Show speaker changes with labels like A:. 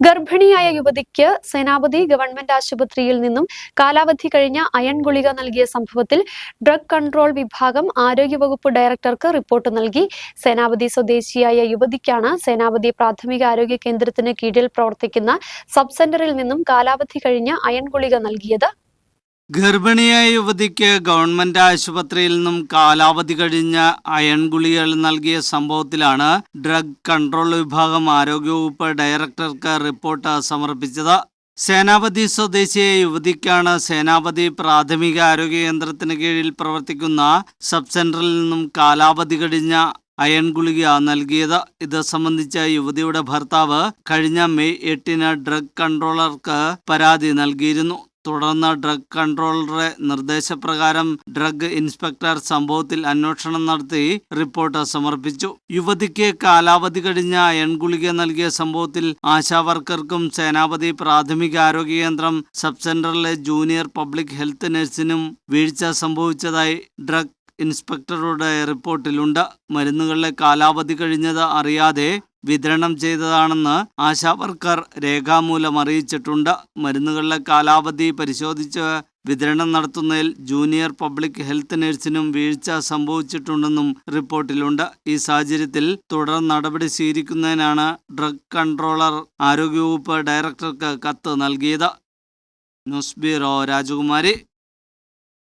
A: ഗർഭിണിയായ യുവതിക്ക് സേനാപതി ഗവൺമെന്റ് ആശുപത്രിയിൽ നിന്നും കാലാവധി കഴിഞ്ഞ അയൺ ഗുളിക നൽകിയ സംഭവത്തിൽ ഡ്രഗ് കൺട്രോൾ വിഭാഗം ആരോഗ്യവകുപ്പ് ഡയറക്ടർക്ക് റിപ്പോർട്ട് നൽകി. സേനാപതി സ്വദേശിയായ യുവതിക്കാണ് സേനാപതി പ്രാഥമിക ആരോഗ്യ കേന്ദ്രത്തിന് കീഴിൽ പ്രവർത്തിക്കുന്ന സബ് സെന്ററിൽ നിന്നും കാലാവധി കഴിഞ്ഞ അയൺ ഗുളിക നൽകിയത്.
B: ഗർഭിണിയായ യുവതിക്ക് ഗവൺമെന്റ് ആശുപത്രിയിൽ നിന്നും കാലാവധി കഴിഞ്ഞ അയൺ ഗുളികൾ നൽകിയ സംഭവത്തിലാണ് ഡ്രഗ് കൺട്രോൾ വിഭാഗം ആരോഗ്യവകുപ്പ് ഡയറക്ടർക്ക് റിപ്പോർട്ട് സമർപ്പിച്ചത്. സേനാപതി സ്വദേശിയായ യുവതിക്കാണ് സേനാപതി പ്രാഥമിക ആരോഗ്യ കേന്ദ്രത്തിന് കീഴിൽ പ്രവർത്തിക്കുന്ന സബ് സെന്ററിൽ നിന്നും കാലാവധി കഴിഞ്ഞ അയൺ ഗുളിക നൽകിയത്. ഇത് സംബന്ധിച്ച യുവതിയുടെ ഭർത്താവ് കഴിഞ്ഞ മെയ് എട്ടിന് ഡ്രഗ് കൺട്രോളർക്ക് പരാതി നൽകിയിരുന്നു. തുടർന്ന് ഡ്രഗ് കൺട്രോളറുടെ നിർദ്ദേശപ്രകാരം ഡ്രഗ് ഇൻസ്പെക്ടർ സംഭവത്തിൽ അന്വേഷണം നടത്തി റിപ്പോർട്ട് സമർപ്പിച്ചു. യുവതിക്ക് കാലാവധി കഴിഞ്ഞ എൺഗുളിക നൽകിയ സംഭവത്തിൽ ആശാവർക്കർക്കും സേനാപതി പ്രാഥമിക ആരോഗ്യ കേന്ദ്രം സബ് സെന്ററിലെ ജൂനിയർ പബ്ലിക് ഹെൽത്ത് നഴ്സിനും വീഴ്ച സംഭവിച്ചതായി ഡ്രഗ് ഇൻസ്പെക്ടറുടെ റിപ്പോർട്ടിലുണ്ട്. മരുന്നുകളുടെ കാലാവധി കഴിഞ്ഞത് അറിയാതെ വിതരണം ചെയ്തതാണെന്ന് ആശാവർക്കർ രേഖാമൂലം അറിയിച്ചിട്ടുണ്ട്. മരുന്നുകളുടെ കാലാവധി പരിശോധിച്ച് വിതരണം നടത്തുന്നതിൽ ജൂനിയർ പബ്ലിക് ഹെൽത്ത് നഴ്സിനും വീഴ്ച സംഭവിച്ചിട്ടുണ്ടെന്നും റിപ്പോർട്ടിലുണ്ട്. ഈ സാഹചര്യത്തിൽ തുടർ നടപടി സ്വീകരിക്കുന്നതിനാണ് ഡ്രഗ് കൺട്രോളർ ആരോഗ്യവകുപ്പ് ഡയറക്ടർക്ക് കത്ത് നൽകിയത്. ന്യൂസ് ബ്യൂറോ രാജകുമാരി.